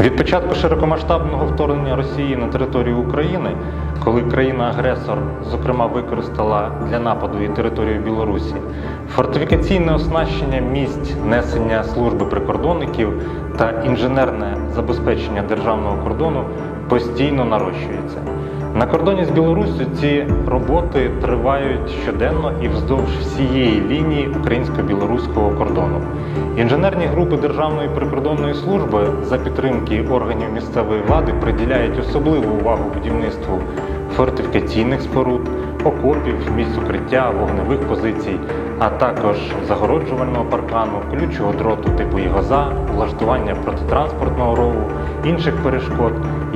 Від початку широкомасштабного вторгнення Росії на територію України, коли країна-агресор, зокрема, використала для нападу і територію Білорусі, фортифікаційне оснащення місць несення служби прикордонників та інженерне забезпечення державного кордону постійно нарощується. На кордоні з Білоруссю ці роботи тривають щоденно і вздовж всієї лінії українсько-білоруського кордону. Інженерні групи Державної прикордонної служби за підтримки органів місцевої влади приділяють особливу увагу будівництву фортифікаційних споруд, окопів, місць укриття, вогневих позицій, а також загороджувального паркану, колючого дроту типу ігоза, влаштування протитранспортного рову, інших перешкод,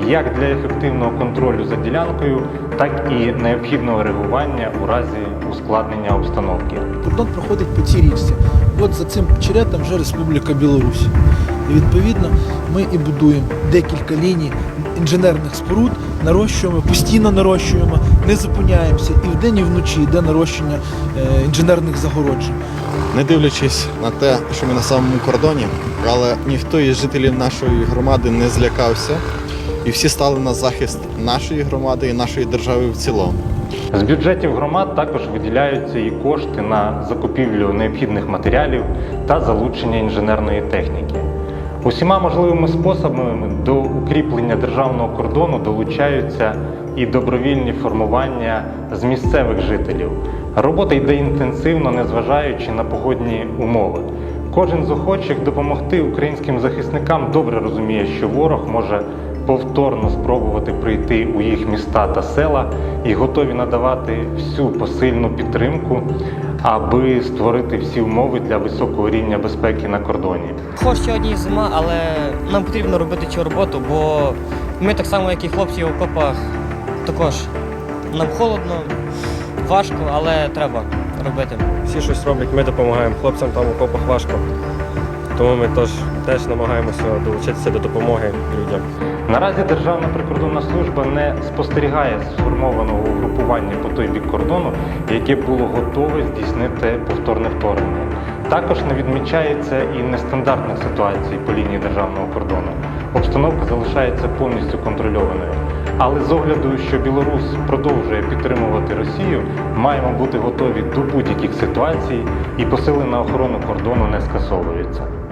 як для ефективного контролю за ділянкою, так і необхідного реагування у разі ускладнення обстановки. Кордон проходить по цій річці. От за цим черетом вже Республіка Білорусь. І відповідно ми і будуємо декілька ліній інженерних споруд, нарощуємо, постійно нарощуємо, не зупиняємося і вдень, і вночі йде нарощення е, інженерних загороджень. Не дивлячись на те, що ми на самому кордоні, але ніхто із жителів нашої громади не злякався, і всі стали на захист нашої громади і нашої держави в цілому. З бюджетів громад також виділяються і кошти на закупівлю необхідних матеріалів та залучення інженерної техніки. Усіма можливими способами до укріплення державного кордону долучаються і добровільні формування з місцевих жителів. Робота йде інтенсивно, незважаючи на погодні умови. Кожен з охочих допомогти українським захисникам добре розуміє, що ворог може повторно спробувати прийти у їх міста та села і готові надавати всю посильну підтримку, аби створити всі умови для високого рівня безпеки на кордоні. Хоч сьогодні зима, але нам потрібно робити цю роботу, бо ми так само, як і хлопці в окопах, також нам холодно, важко, але треба робити. всі щось роблять, ми допомагаємо хлопцям там у копах важко. Тому ми теж, теж намагаємося долучитися до допомоги людям. Наразі Державна прикордонна служба не спостерігає сформованого угрупування по той бік кордону, яке було готове здійснити повторне вторгнення. Також не відмічається і нестандартних ситуацій по лінії державного кордону. Обстановка залишається повністю контрольованою. Але з огляду, що Білорусь продовжує підтримувати Росію, маємо бути готові до будь-яких ситуацій, і посилена охорона кордону не скасовується.